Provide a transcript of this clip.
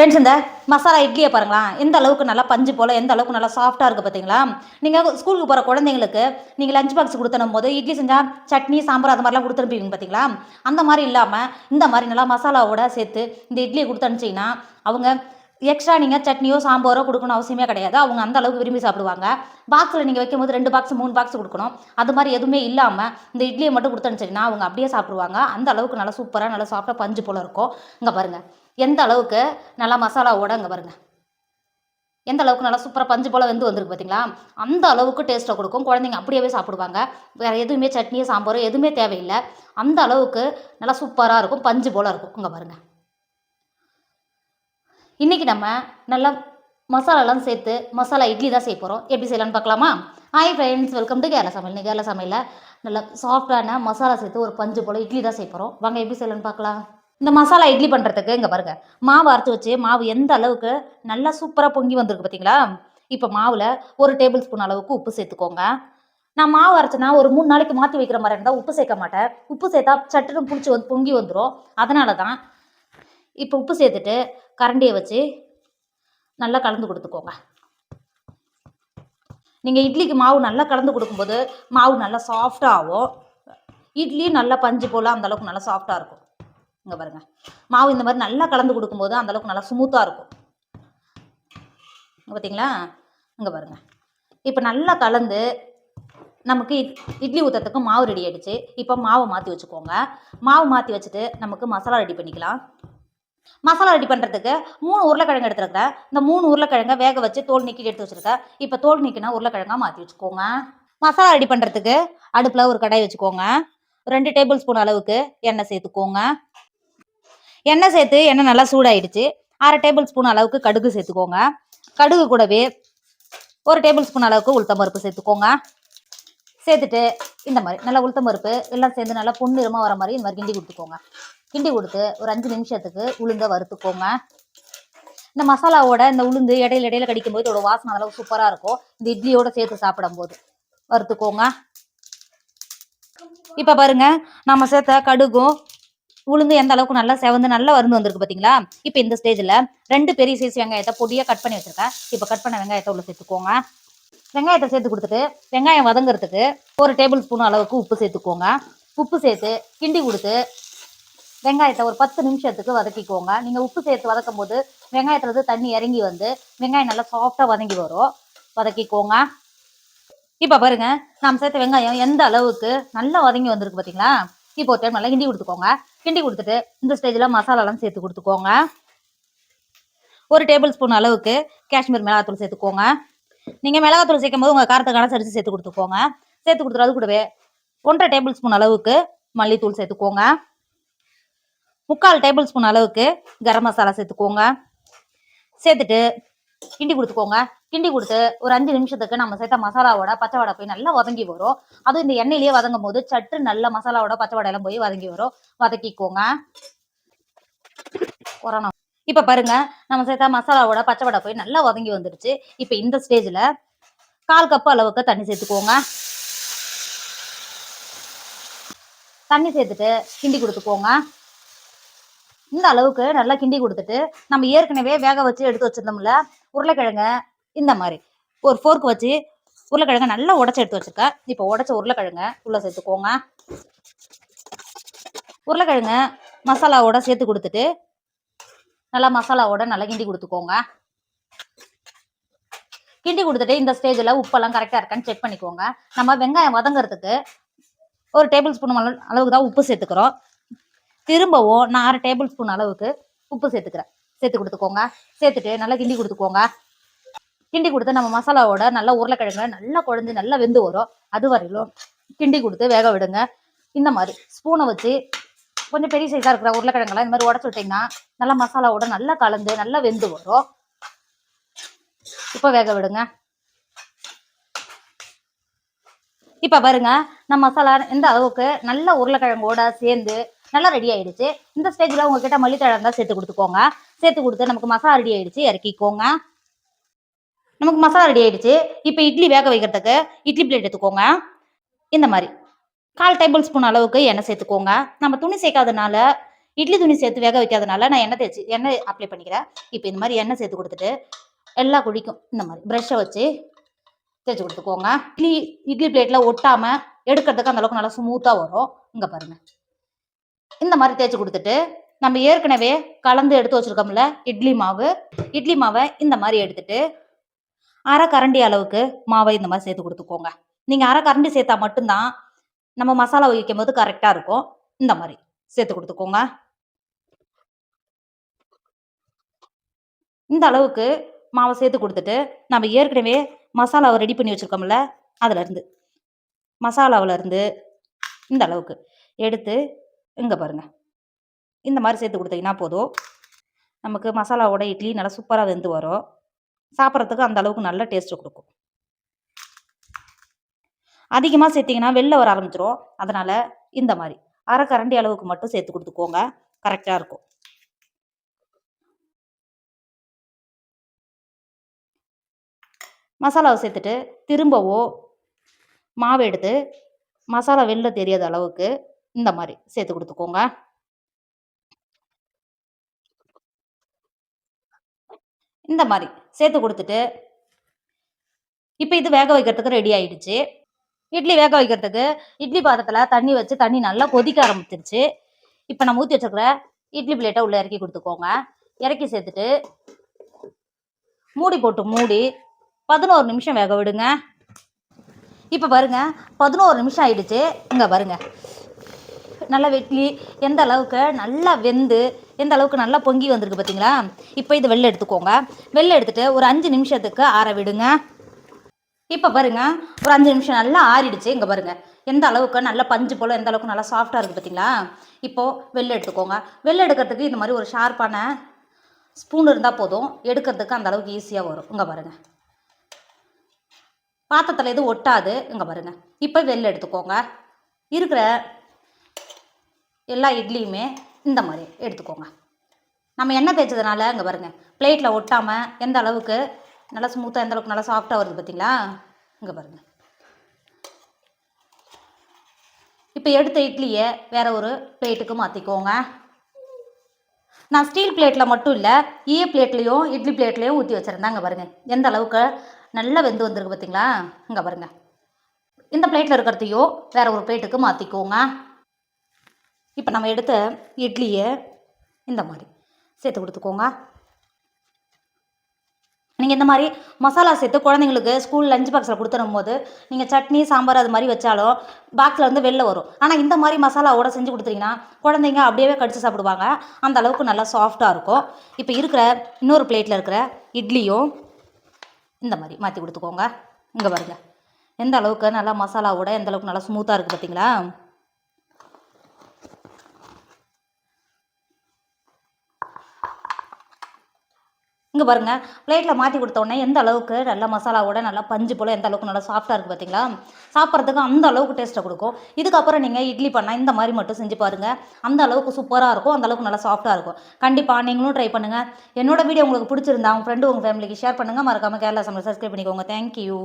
Friends இந்த மசாலா இட்லியை பாருங்களேன். எந்த அளவுக்கு நல்லா பஞ்சு போல் எந்த அளவுக்கு நல்லா சாஃப்டாக இருக்குது பார்த்தீங்களா நீங்கள் ஸ்கூலுக்கு போகிற குழந்தைங்களுக்கு நீங்கள் லஞ்ச் பாக்ஸ் கொடுத்தனும் போது இட்லி செஞ்சால் சட்னி சாம்பார் அது மாதிரிலாம் கொடுத்துருப்பீங்க பார்த்தீங்களா அந்த மாதிரி இல்லாமல் இந்த மாதிரி நல்லா மசாலாவோட சேர்த்து இந்த இட்லியை கொடுத்து அனுப்பிச்சிங்கன்னா அவங்க எக்ஸ்ட்ரா நீங்கள் சட்னியோ சாம்பாரோ கொடுக்கணும் அவசியமே கிடையாது. அவங்க அந்த அளவுக்கு விரும்பி சாப்பிடுவாங்க. பாக்ஸில் நீங்கள் வைக்கும்போது ரெண்டு பாக்ஸ் மூணு பாக்ஸ் கொடுக்கணும். அது மாதிரி எதுவுமே இல்லாமல் இந்த இட்லியை மட்டும் கொடுத்து அவங்க அப்படியே சாப்பிடுவாங்க. அந்த அளவுக்கு நல்லா சூப்பராக நல்லா சாஃப்டாக பஞ்சு போல் இருக்கும். இங்கே பாருங்கள் எந்த அளவுக்கு நல்லா மசாலாவோட அங்கே பாருங்கள் எந்த அளவுக்கு நல்லா சூப்பராக பஞ்சு போல் வெந்து வந்திருக்கு பார்த்தீங்களா அந்த அளவுக்கு டேஸ்ட்டை கொடுக்கும். குழந்தைங்க அப்படியே சாப்பிடுவாங்க. வேறு எதுவுமே சட்னியோ சாம்பாரோ எதுவுமே தேவையில்லை. அந்த அளவுக்கு நல்லா சூப்பராக இருக்கும். பஞ்சு போல் இருக்கும். இங்கே பாருங்கள் இன்றைக்கி நம்ம நல்லா மசாலாலாம் சேர்த்து மசாலா இட்லி தான் செய்ய போகிறோம் எப்படி செய்யலான்னு பார்க்கலாமா? Hi friends welcome to Kerala சமையல். நீ கேரளா சமையலில் நல்லா சாஃப்டான மசாலா சேர்த்து ஒரு பஞ்சு போல் இட்லி தான் செய்ய போகிறோம் வாங்க எப்படி செய்யலான்னு பார்க்கலாம். இந்த மசாலா இட்லி பண்ணுறதுக்கு இங்கே பாருங்கள் மாவு அரைச்சி வச்சு மாவு எந்த அளவுக்கு நல்லா சூப்பராக பொங்கி வந்திருக்கு பார்த்தீங்களா இப்போ மாவில் ஒரு டேபிள் ஸ்பூன் அளவுக்கு உப்பு சேர்த்துக்கோங்க. நான் மாவு அரைச்சேன்னா ஒரு மூணு நாளைக்கு மாற்றி வைக்கிற மாதிரி இருந்தால் உப்பு சேர்க்க மாட்டேன். உப்பு சேர்த்தா சட்டுன்னு பிடிச்சி வந்து பொங்கி வந்துடும் அதனால தான் இப்போ உப்பு சேர்த்துட்டு கரண்டியை வச்சு நல்லா கலந்து கொடுத்துக்கோங்க. நீங்கள் இட்லிக்கு மாவு நல்லா கலந்து கொடுக்கும்போது மாவு நல்லா சாஃப்டாக ஆகும். நல்லா பஞ்சு போல் அந்த அளவுக்கு நல்லா சாஃப்டாக இருக்கும். இங்கே பாருங்கள் மாவு இந்த மாதிரி நல்லா கலந்து கொடுக்கும்போது அந்த அளவுக்கு நல்லா ஸ்மூத்தாக இருக்கும். இங்க பார்த்தீங்களா இங்கே பாருங்கள் இப்போ நல்லா கலந்து நமக்கு இட் இட்லி ஊற்றுறதுக்கு மாவு ரெடி ஆயிடுச்சு. இப்போ மாவை மாற்றி வச்சுக்கோங்க. மாவு மாற்றி வச்சுட்டு நமக்கு மசாலா ரெடி பண்ணிக்கலாம். மசாலா ரெடி பண்ணுறதுக்கு மூணு உருளைக்கிழங்கு எடுத்துருக்கிறேன். இந்த மூணு உருளைக்கிழங்க வேக வச்சு தோல் நீக்கி எடுத்து வச்சுருக்கேன். இப்போ தோல் நீக்கினா உருளைக்கிழங்கா மாற்றி வச்சுக்கோங்க. மசாலா ரெடி பண்ணுறதுக்கு அடுப்பில் ஒரு கடாய் வச்சுக்கோங்க. ரெண்டு டேபிள் ஸ்பூன் அளவுக்கு எண்ணெய் சேர்த்துக்கோங்க. எண்ணெய் சேர்த்து எண்ணெய் நல்லா சூடாயிடுச்சு. அரை டேபிள் ஸ்பூன் அளவுக்கு கடுகு சேர்த்துக்கோங்க. கடுகு கூடவே ஒரு டேபிள் ஸ்பூன் அளவுக்கு உளுத்தம் பருப்பு சேர்த்துக்கோங்க. சேர்த்துட்டு இந்த மாதிரி நல்லா உளுத்தம் பருப்பு எல்லாம் சேர்ந்து நல்லா பொன்னிறமாக வர மாதிரி இந்த மாதிரி கிண்டி கொடுத்துக்கோங்க. கிண்டி கொடுத்து ஒரு அஞ்சு நிமிஷத்துக்கு உளுந்த வறுத்துக்கோங்க. இந்த மசாலாவோட இந்த உளுந்து இடையில இடையில கடிக்கும்போது இதோட வாசனை அளவு சூப்பராக இருக்கும். இந்த இட்லியோட சேர்த்து சாப்பிடும்போது வறுத்துக்கோங்க. இப்போ பாருங்க நம்ம சேர்த்த கடுகும் உளுந்து எந்த அளவுக்கு நல்லா செவந்து நல்லா வருந்து வந்திருக்கு பார்த்தீங்களா இப்போ இந்த ஸ்டேஜில் ரெண்டு பெரிய சைஸ் வெங்காயத்தை பொடியாக கட் பண்ணி வச்சிருக்கேன். இப்போ கட் பண்ண வெங்காயத்தை உள்ள சேர்த்துக்கோங்க. வெங்காயத்தை சேர்த்து கொடுத்துட்டு வெங்காயம் வதங்குறதுக்கு ஒரு டேபிள் ஸ்பூன் அளவுக்கு உப்பு சேர்த்துக்கோங்க. உப்பு சேர்த்து கிண்டி கொடுத்து வெங்காயத்தை ஒரு பத்து நிமிஷத்துக்கு வதக்கிக்கோங்க. நீங்கள் உப்பு சேர்த்து வதக்கும் போது வெங்காயத்துலேருந்து தண்ணி இறங்கி வந்து வெங்காயம் நல்லா சாஃப்டாக வதங்கி வரும். வதக்கிக்கோங்க. இப்போ பாருங்க நாம் சேர்த்த வெங்காயம் எந்த அளவுக்கு நல்லா வதங்கி வந்திருக்கு பார்த்தீங்களா இப்போ ஒரு டைம் நல்லா கிண்டி கொடுத்துக்கோங்க. கிண்டி கொடுத்துட்டு இந்த ஸ்டேஜில் மசாலாலாம் சேர்த்து கொடுத்துக்கோங்க. ஒரு டேபிள் ஸ்பூன் அளவுக்கு காஷ்மீர் மிளகாத்தூள் சேர்த்துக்கோங்க. நீங்கள் மிளகாத்தூள் சேர்க்கும் போது உங்கள் காரத்துக்கான சரிச்சு சேர்த்து கொடுத்துக்கோங்க. சேர்த்து கொடுத்துட்டு அது கூடவே ஒன்றரை டேபிள் ஸ்பூன் அளவுக்கு மல்லித்தூள் சேர்த்துக்கோங்க. முக்கால் டேபிள் ஸ்பூன் அளவுக்கு கரம் மசாலா சேர்த்துக்கோங்க. சேர்த்துட்டு கிண்டி கொடுத்துக்கோங்க. கிண்டி கொடுத்து ஒரு அஞ்சு நிமிஷத்துக்கு நம்ம சேர்த்த மசாலாவோட பச்சை வடை போய் நல்லா வதங்கி வரும். அதுவும் இந்த எண்ணெயிலேயே வதங்கும் போது சற்று நல்ல மசாலாவோட பச்சை வடையெல்லாம் போய் வதங்கி வரும். வதக்கிக்கோங்க. கொரோனா இப்போ பாருங்க நம்ம சேர்த்த மசாலாவோட பச்சை வடை போய் நல்லா வதங்கி வந்துடுச்சு இப்போ இந்த ஸ்டேஜில் கால் கப் அளவுக்கு தண்ணி சேர்த்துக்கோங்க. தண்ணி சேர்த்துட்டு கிண்டி கொடுத்துக்கோங்க. இந்த அளவுக்கு நல்லா கிண்டி கொடுத்துட்டு நம்ம ஏற்கனவே வேக வச்சு எடுத்து வச்சிருந்தோம்ல உருளைக்கிழங்க இந்த மாதிரி. ஒரு ஃபோர்க் வச்சு உருளைக்கிழங்க நல்லா உடச்சி எடுத்து வச்சிருக்கேன் இப்போ உடச்ச உருளைக்கிழங்க உள்ள சேர்த்துக்கோங்க. உருளைக்கிழங்க மசாலாவோட சேர்த்து கொடுத்துட்டு நல்லா மசாலாவோட நல்லா கிண்டி கொடுத்துக்கோங்க. கிண்டி கொடுத்துட்டு இந்த ஸ்டேஜில் உப்பெல்லாம் கரெக்டாக இருக்கான்னு செக் பண்ணிக்கோங்க. நம்ம வெங்காயம் வதங்குறதுக்கு ஒரு டேபிள் ஸ்பூன் அளவுக்கு தான் உப்பு சேர்த்துக்கிறோம். திரும்பவும் நான் அரை டேபிள் ஸ்பூன் அளவுக்கு உப்பு சேர்த்துக்கிறேன். சேர்த்து கொடுத்துக்கோங்க. சேர்த்துட்டு நல்லா கிண்டி கொடுத்துக்கோங்க. கிண்டி கொடுத்து நம்ம மசாலாவோட நல்லா உருளைக்கிழங்கு நல்லா குழஞ்சு நல்லா வெந்து வரும். அது வரையிலும் கிண்டி கொடுத்து வேக விடுங்க. இந்த மாதிரி ஸ்பூனை வச்சு கொஞ்சம் பெரிய சைஸாக இருக்கிற உருளைக்கிழங்கெல்லாம் இந்த மாதிரி உடச்சி விட்டிங்கன்னா நல்லா மசாலாவோட நல்லா கலந்து நல்லா வெந்து வரும். இப்போ வேக விடுங்க. இப்போ பாருங்க நம்ம மசாலா எந்த அளவுக்கு நல்ல உருளைக்கிழங்கோட சேர்ந்து நல்லா ரெடி ஆயிடுச்சு. இந்த ஸ்டேஜில் உங்ககிட்ட மல்லித்தழங்க சேர்த்து கொடுத்துக்கோங்க. சேர்த்து கொடுத்து நமக்கு மசாலா ரெடி ஆயிடுச்சு இறக்கிக்கோங்க. நமக்கு மசாலா ரெடி ஆயிடுச்சு. இப்போ இட்லி வேக வைக்கிறதுக்கு இட்லி பிளேட் எடுத்துக்கோங்க. இந்த மாதிரி. கால் டேபிள் ஸ்பூன் அளவுக்கு எண்ணெய் சேர்த்துக்கோங்க. நம்ம துணி சேர்க்காதனால இட்லி துணி சேர்த்து வேக வைக்காதனால நான் எண்ணெய் தேய்ச்சி எண்ணெய் அப்ளை பண்ணிக்கிறேன். இப்போ இந்த மாதிரி எண்ணெய் சேர்த்து கொடுத்துட்டு எல்லா குழிக்கும் இந்த மாதிரி ப்ரெஷ்ஷை வச்சு தேய்ச்சி கொடுத்துக்கோங்க. இட்லி இட்லி பிளேட்டில் ஒட்டாமல் எடுக்கிறதுக்கு அந்தளவுக்கு நல்லா ஸ்மூத்தாக வரும். இங்கே பாருங்கள் இந்த மாதிரி தேய்ச்சி கொடுத்துட்டு நம்ம ஏற்கனவே கலந்து எடுத்து வச்சிருக்கோம்ல இட்லி மாவு. இட்லி மாவை இந்த மாதிரி எடுத்துட்டு அரை கரண்டி அளவுக்கு மாவை இந்த மாதிரி சேர்த்து கொடுத்துக்கோங்க. நீங்கள் அரை கரண்டி சேர்த்தா மட்டும்தான் நம்ம மசாலா வைக்கும் போது கரெக்டாக இருக்கும். இந்த மாதிரி சேர்த்து கொடுத்துக்கோங்க. இந்த அளவுக்கு மாவை சேர்த்து கொடுத்துட்டு நம்ம ஏற்கனவே மசாலாவை ரெடி பண்ணி வச்சுருக்கோம்ல அதுலேருந்து மசாலாவிலேருந்து இந்த அளவுக்கு எடுத்து இங்கே பாருங்க. இந்த மாதிரி சேர்த்து கொடுத்தீங்கன்னா போதும். நமக்கு மசாலாவோட இட்லி நல்லா சூப்பராக வெந்து வரும். சாப்பிட்றதுக்கு அந்த அளவுக்கு நல்ல டேஸ்ட்டு கொடுக்கும். அதிகமாக சேர்த்திங்கன்னா வெளில வர ஆரம்பிச்சிரும். அதனால் இந்த மாதிரி. அரை கரண்டி அளவுக்கு மட்டும் சேர்த்து கொடுத்துக்கோங்க. கரெக்டாக இருக்கும். மசாலாவை சேர்த்துட்டு திரும்பவோ மாவு எடுத்து மசாலா வெளில தெரியாத அளவுக்கு இந்த மாதிரி சேர்த்து கொடுத்துக்கோங்க. இந்த மாதிரி சேர்த்து கொடுத்துட்டு இப்போ இது வேக வைக்கிறதுக்கு ரெடி ஆயிடுச்சு. இட்லி வேக வைக்கிறதுக்கு இட்லி பாத்திரத்தில் தண்ணி வச்சு தண்ணி நல்லா கொதிக்க ஆரம்பிச்சிருச்சு. இப்போ நம்ம ஊற்றி வச்சுருக்கிற இட்லி பிளேட்டை உள்ளே இறக்கி கொடுத்துக்கோங்க. இறக்கி சேர்த்துட்டு மூடி போட்டு மூடி பதினோரு நிமிஷம் வேக விடுங்க. இப்போ பாருங்க பதினோரு நிமிஷம் ஆயிடுச்சு. இங்கே பாருங்க நல்லா வெட்லி எந்த அளவுக்கு நல்லா வெந்து எந்த அளவுக்கு நல்லா பொங்கி வந்திருக்கு பார்த்தீங்களா இப்போ இது வெளில எடுத்துக்கோங்க. வெளில எடுத்துட்டு ஒரு அஞ்சு நிமிஷத்துக்கு ஆற விடுங்க. இப்போ பாருங்க ஒரு அஞ்சு நிமிஷம் நல்லா ஆறிடுச்சு. இங்கே பாருங்கள் எந்த அளவுக்கு நல்லா பஞ்சு போல் எந்த அளவுக்கு நல்லா சாஃப்டாக இருக்குது பார்த்தீங்களா இப்போது வெளில எடுத்துக்கோங்க. வெளில எடுக்கிறதுக்கு இந்த மாதிரி ஒரு ஷார்ப்பான ஸ்பூன் இருந்தால் போதும். எடுக்கிறதுக்கு அந்த அளவுக்கு ஈஸியாக வரும். இங்கே பாருங்கள் பாத்திரத்தில் எதுவும் ஒட்டாது. இங்கே பாருங்க. இப்போ வெளில எடுத்துக்கோங்க. இருக்கிற எல்லா இட்லியுமே இந்த மாதிரி எடுத்துக்கோங்க. நம்ம எண்ணெய் தேய்ச்சதுனால இங்கே பாருங்கள் பிளேட்டில் ஒட்டாமல் எந்த அளவுக்கு நல்லா ஸ்மூத்தாக எந்த அளவுக்கு நல்லா சாஃப்டாக வருது பார்த்தீங்களா இங்கே பாருங்கள் இப்போ எடுத்த இட்லியை வேற ஒரு பிளேட்டுக்கு மாற்றிக்கோங்க நான் ஸ்டீல் பிளேட்டில் மட்டும் இல்லை ஈய e பிளேட்லேயும் இட்லி பிளேட்லேயும் ஊற்றி வச்சுருந்தேன். இங்கே பாருங்கள் எந்த அளவுக்கு நல்லா வெந்து வந்திருக்கு பார்த்தீங்களா இங்கே பாருங்கள் இந்த பிளேட்டில் இருக்கிறதையும் வேற ஒரு பிளேட்டுக்கு மாற்றிக்கோங்க இப்போ நம்ம எடுத்த இட்லியை இந்த மாதிரி சேர்த்து கொடுத்துக்கோங்க. நீங்கள் இந்த மாதிரி மசாலா சேர்த்து குழந்தைங்களுக்கு ஸ்கூல் லஞ்ச் பாக்ஸில் கொடுத்துடும் போது நீங்கள் சட்னி சாம்பார் அது மாதிரி வச்சாலும் பாக்ஸில் வந்து வெளில வரும். ஆனால் இந்த மாதிரி மசாலாவோட செஞ்சு கொடுத்தீங்கன்னா குழந்தைங்க அப்படியே கடிச்சு சாப்பிடுவாங்க. அந்த அளவுக்கு நல்லா சாஃப்டாக இருக்கும். இப்போ இருக்கிற இன்னொரு பிளேட்டில் இருக்கிற இட்லியும் இந்த மாதிரி மாற்றி கொடுத்துக்கோங்க. இங்கே பாருங்கள் எந்த அளவுக்கு நல்லா மசாலாவோட எந்த அளவுக்கு நல்லா ஸ்மூத்தாக இருக்குது பார்த்தீங்களா இங்கே பாருங்கள் பிளேட்டில் மாற்றி கொடுத்தோடனே எந்த அளவுக்கு நல்லா மசாலாவோட நல்லா பஞ்சு போல் எந்த அளவுக்கு நல்லா சாஃப்டாக இருக்குது பார்த்தீங்களா சாப்பிட்றதுக்கு அந்த அளவுக்கு டேஸ்ட்டை கொடுக்கும். இதுக்கப்புறம் நீங்கள் இட்லி பண்ணால் இந்த மாதிரி மட்டும் செஞ்சு பாருங்கள் அந்த அளவுக்கு சூப்பராக இருக்கும் அந்த அளவுக்கு நல்லா சாஃப்டாக இருக்கும். கண்டிப்பாக நீங்களும் ட்ரை பண்ணுங்கள் என்னோட வீடியோ உங்களுக்கு பிடிச்சிருந்தா உங்கள் ஃப்ரெண்டு உங்கள் ஃபேமிலிக்கு ஷேர் பண்ணுங்கள் மறக்காமல் கேரளா சமையல் சப்ஸ்கிரைப் பண்ணிக்கோங்க. தேங்க்யூ